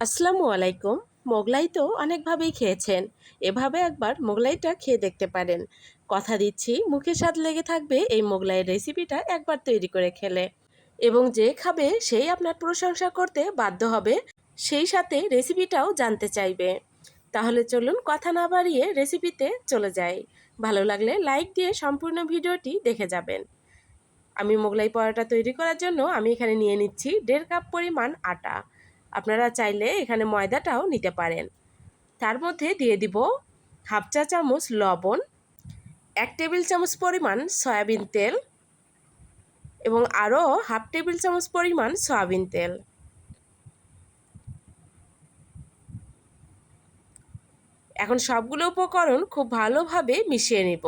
আসসালামু আলাইকুম। মোগলাই তো অনেকভাবেই খেয়েছেন। এভাবে একবার মোগলাইটা খেয়ে দেখতে পারেন। কথা দিচ্ছি, মুখে স্বাদ লেগে থাকবে এই মোগলাইয়ের রেসিপিটা একবার তৈরি করে খেলে। এবং যে খাবে, সেই আপনার প্রশংসা করতে বাধ্য হবে, সেই সাথে রেসিপিটাও জানতে চাইবে। তাহলে চলুন কথা না বাড়িয়ে রেসিপিতে চলে যাই। ভালো লাগলে লাইক দিয়ে সম্পূর্ণ ভিডিওটি দেখে যাবেন। আমি মোগলাই পরোটা তৈরি করার জন্য আমি এখানে নিয়ে নিচ্ছি দেড় কাপ পরিমাণ আটা। আপনারা চাইলে এখানে ময়দাটাও নিতে পারেন। তার মধ্যে দিয়ে দিব হাফ চা চামচ লবণ, এক টেবিল চামচ পরিমাণ সয়াবিন তেল এবং আরও হাফ টেবিল চামচ পরিমাণ সয়াবিন তেল। এখন সবগুলো উপকরণ খুব ভালোভাবে মিশিয়ে নিব।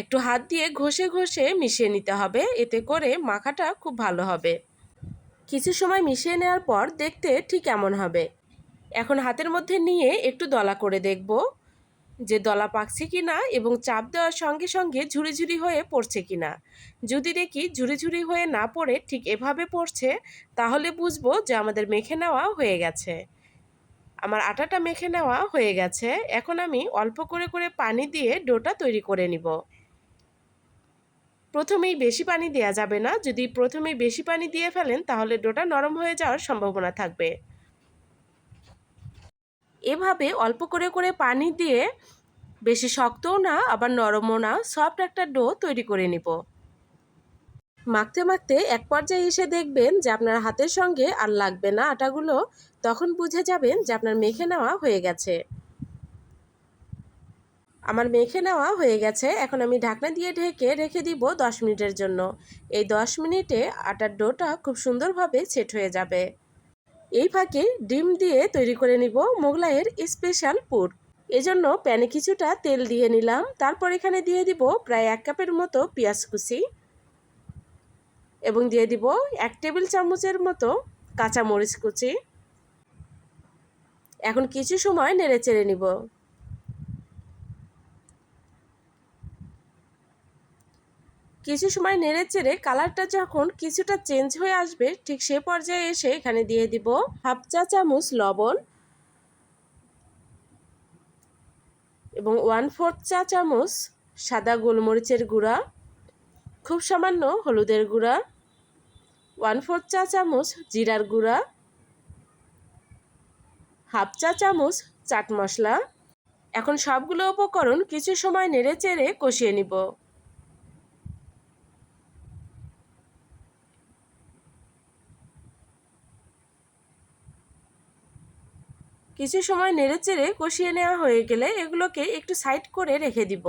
একটু হাত দিয়ে ঘষে ঘষে মিশিয়ে নিতে হবে, এতে করে মাখাটা খুব ভালো হবে। কিছু সময় মিশিয়ে নেওয়ার পর দেখতে ঠিক এমন হবে। এখন হাতের মধ্যে নিয়ে একটু দলা করে দেখব যে দলা পাকছে কি না এবং চাপ দেওয়ার সঙ্গে সঙ্গে ঝুড়ি ঝুড়ি হয়ে পড়ছে কি না যদি দেখি ঝুড়ি ঝুড়ি হয়ে না পড়ে ঠিক এভাবে পড়ছে, তাহলে বুঝব যে আমাদের মেখে নেওয়া হয়ে গেছে। আমার আটাটা মেখে নেওয়া হয়ে গেছে, এখন আমি অল্প করে করে পানি দিয়ে ডোটা তৈরি করে নিব। প্রথমেই বেশি পানি দেওয়া যাবে না। যদি প্রথমেই বেশি পানি দিয়ে ফেলেন, তাহলে ডোটা নরম হয়ে যাওয়ার সম্ভাবনা থাকবে। এভাবে অল্প করে করে পানি দিয়ে বেশি শক্তও না, আবার নরমও না, সফট একটা ডো তৈরি করে নিব। মাখতে মাখতে এক পর্যায়ে এসে দেখবেন যে আপনার হাতের সঙ্গে আর লাগবে না আটাগুলো, তখন বুঝে যাবেন যে আপনার মেখে নেওয়া হয়ে গেছে। আমার মেখে নেওয়া হয়ে গেছে। এখন আমি ঢাকনা দিয়ে ঢেকে রেখে দিব দশ মিনিটের জন্য। এই দশ মিনিটে আটার ডোটা খুব সুন্দরভাবে সেট হয়ে যাবে। এই ফাঁকে ডিম দিয়ে তৈরি করে নিব মোগলাইয়ের স্পেশাল পুর। এজন্য প্যানে কিছুটা তেল দিয়ে নিলাম। তারপর এখানে দিয়ে দিব প্রায় এক কাপের মতো পেঁয়াজ কুচি এবং দিয়ে দিব এক টেবিল চামচের মতো কাঁচা মরিচ কুচি। এখন কিছু সময় নেড়ে চেড়ে নিব। কিছু সময় নেড়ে চেড়ে কালারটা যখন কিছুটা চেঞ্জ হয়ে আসবে, ঠিক সে পর্যায়ে এসে এখানে দিয়ে দিব হাফ চা চামচ লবণ এবং ওয়ান ফোর্থ চা চামচ সাদা গোলমরিচের গুঁড়া, খুব সামান্য হলুদের গুঁড়া ওয়ান ফোর্থ চা চামচ জিরার গুঁড়া, হাফ চা চামচ চাট মশলা। এখন সবগুলো উপকরণ কিছু সময় নেড়ে চেড়ে কষিয়ে নিব। কিছু সময় নেড়ে চেড়ে কষিয়ে নেওয়া হয়ে গেলে এগুলোকে একটু সাইড করে রেখে দিব।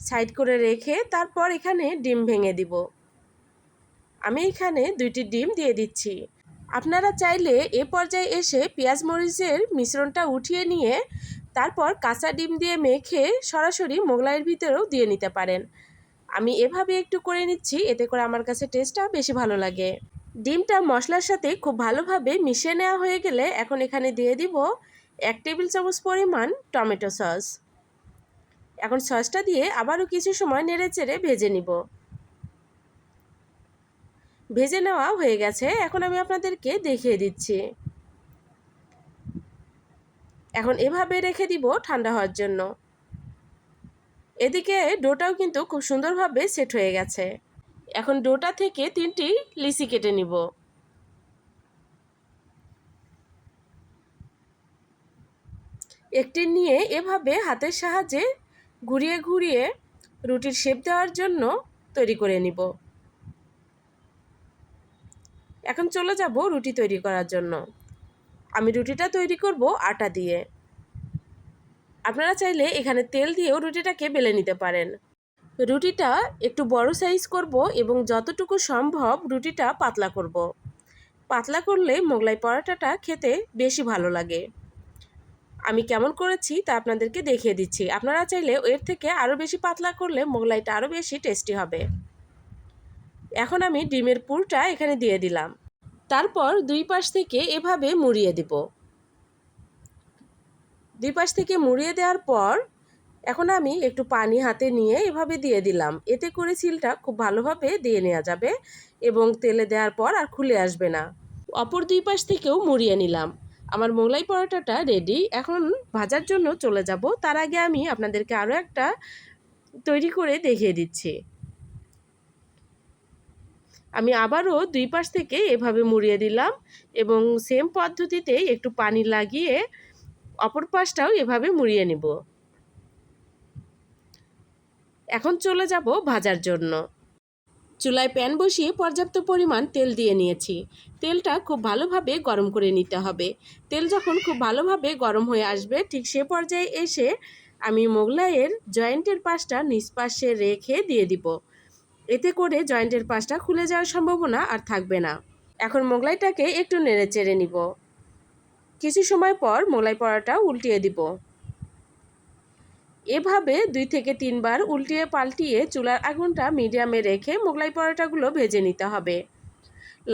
সাইড করে রেখে তারপর এখানে ডিম ভেঙে দিব। আমি এখানে দুইটি ডিম দিয়ে দিচ্ছি। আপনারা চাইলে এ পর্যায়ে এসে পেঁয়াজ মরিচের মিশ্রণটা উঠিয়ে নিয়ে তারপর কাঁচা ডিম দিয়ে মেখে সরাসরি মোগলাইয়ের ভিতরেও দিয়ে নিতে পারেন। আমি এভাবে একটু করে নিচ্ছি, এতে করে আমার কাছে টেস্টটা বেশি ভালো লাগে। ডিমটা মশলার সাথে খুব ভালোভাবে মিশিয়ে নেওয়া হয়ে গেলে এখন এখানে দিয়ে দিব এক টেবিল চামচ পরিমাণ টমেটো সস। এখন সসটা দিয়ে আবারও কিছু সময় নেড়ে চেড়ে ভেজে নিব। ভেজে নেওয়া হয়ে গেছে, এখন আমি আপনাদেরকে দেখিয়ে দিচ্ছি। এখন এভাবে রেখে দিব ঠান্ডা হওয়ার জন্য। এদিকে ডোটাও কিন্তু খুব সুন্দরভাবে সেট হয়ে গেছে। এখন ডোটা থেকে তিনটি লিচি কেটে নিব। একটি নিয়ে এভাবে হাতের সাহায্যে ঘুরিয়ে ঘুরিয়ে রুটির শেপ দেওয়ার জন্য তৈরি করে নিব। এখন চলে যাব রুটি তৈরি করার জন্য। আমি রুটিটা তৈরি করব আটা দিয়ে। আপনারা চাইলে এখানে তেল দিয়েও রুটিটাকে বেলে নিতে পারেন। রুটিটা একটু বড় সাইজ করব এবং যতটুকু সম্ভব রুটিটা পাতলা করব। পাতলা করলে মোগলাই পরোটাটা খেতে বেশি ভালো লাগে। আমি কেমন করেছি তা আপনাদেরকে দেখিয়ে দিচ্ছি। আপনারা চাইলে এর থেকে আরও বেশি পাতলা করলে মোগলাইটা আরও বেশি টেস্টি হবে। এখন আমি ডিমের পুরটা এখানে দিয়ে দিলাম। তারপর দুই পাশ থেকে এভাবে মুড়িয়ে দিব। দুই পাশ থেকে মুড়িয়ে দেওয়ার পর এখন আমি একটু পানি হাতে নিয়ে এভাবে দিয়ে দিলাম। এতে করে সিলটা খুব ভালোভাবে দিয়ে নেওয়া যাবে এবং তেলে দেওয়ার পর আর খুলে আসবে না। অপর দুই পাশ থেকেও মুড়িয়ে নিলাম। আমার মোগলাই পরোটাটা রেডি এখন ভাজার জন্য চলে যাব। তার আগে আমি আপনাদেরকে আরও একটা তৈরি করে দেখিয়ে দিচ্ছি। আমি আবারও দুই পাশ থেকে এভাবে মুড়িয়ে দিলাম এবং সেম পদ্ধতিতে একটু পানি লাগিয়ে অপর পাশটাও এভাবে মুড়িয়ে নেব। এখন চলে যাব ভাজার জন্য। চুলায় প্যান বসিয়ে পর্যাপ্ত পরিমাণ তেল দিয়ে নিয়েছি। তেলটা খুব ভালোভাবে গরম করে নিতে হবে। তেল যখন খুব ভালোভাবে গরম হয়ে আসবে, ঠিক সে পর্যায়ে এসে আমি মোগলাইয়ের জয়েন্টের পাশটা নিষ্পাশে রেখে দিয়ে দিব। এতে করে জয়েন্টের পাশটা খুলে যাওয়ার সম্ভাবনা আর থাকবে না। এখন মোগলাইটাকে একটু নেড়ে চেড়ে নিব। কিছু সময় পর মোগলাই পরোটা উল্টিয়ে দিব। এভাবে দুই থেকে তিনবার উল্টিয়ে পাল্টিয়ে চুলার আগুনটা মিডিয়ামে রেখে মোগলাই পরোটাগুলো ভেজে নিতে হবে।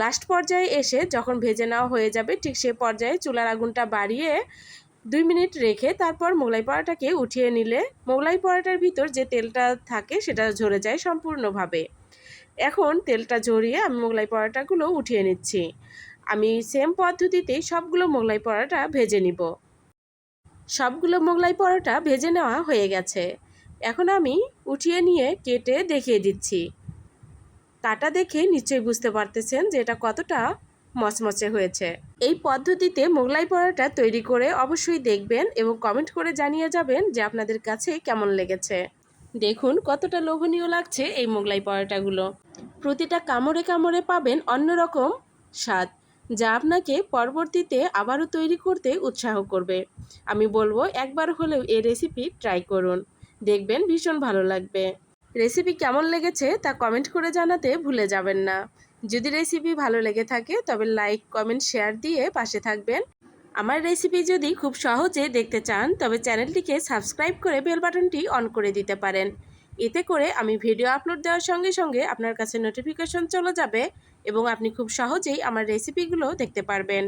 লাস্ট পর্যায়ে এসে যখন ভেজে নেওয়া হয়ে যাবে, ঠিক সে পর্যায়ে চুলার আগুনটা বাড়িয়ে দুই মিনিট রেখে তারপর মোগলাই পরোটাকে উঠিয়ে নিলে মোগলাই পরোটার ভিতর যে তেলটা থাকে সেটা ঝরে যায় সম্পূর্ণভাবে। এখন তেলটা ঝরিয়ে আমি মোগলাই পরোটাগুলো উঠিয়ে নিচ্ছি। আমি সেম পদ্ধতিতেই সবগুলো মোগলাই পরোটা ভেজে নিব। সবগুলো মোগলাই পরোটা ভেজে নেওয়া হয়ে গেছে। এখন আমি উঠিয়ে নিয়ে কেটে দেখিয়ে দিচ্ছি। কাটা দেখে নিশ্চয়ই বুঝতে পারতেছেন যে এটা কতটা মচমচে হয়েছে। এই পদ্ধতিতে মোগলাই পরোটা তৈরি করে অবশ্যই দেখবেন এবং কমেন্ট করে জানিয়ে যাবেন যে আপনাদের কাছে কেমন লেগেছে। দেখুন কতটা লোভনীয় লাগছে এই মোগলাই পরোটাগুলো। প্রতিটা কামড়ে কামড়ে পাবেন অন্যরকম স্বাদ। যা আপনাকে পরবর্তীতে আবারও তৈরি করতে উৎসাহ করবে। আমি বলব একবার হলেও এই রেসিপি ট্রাই করুন। দেখবেন ভীষণ ভালো লাগবে। রেসিপি কেমন লেগেছে তা কমেন্ট করে জানাতে ভুলে যাবেন না। যদি রেসিপি ভালো লেগে থাকে তবে লাইক কমেন্ট শেয়ার দিয়ে পাশে থাকবেন। আমার রেসিপি যদি খুব সহজে দেখতে চান তবে চ্যানেলটিকে সাবস্ক্রাইব করে বেল বাটনটি অন করে দিতে পারেন। এতে করে আমি ভিডিও আপলোড দেওয়ার সঙ্গে সঙ্গে আপনার কাছে নোটিফিকেশন চলে যাবে। এবং আপনি খুব সহজেই আমার রেসিপিগুলো দেখতে পারবেন।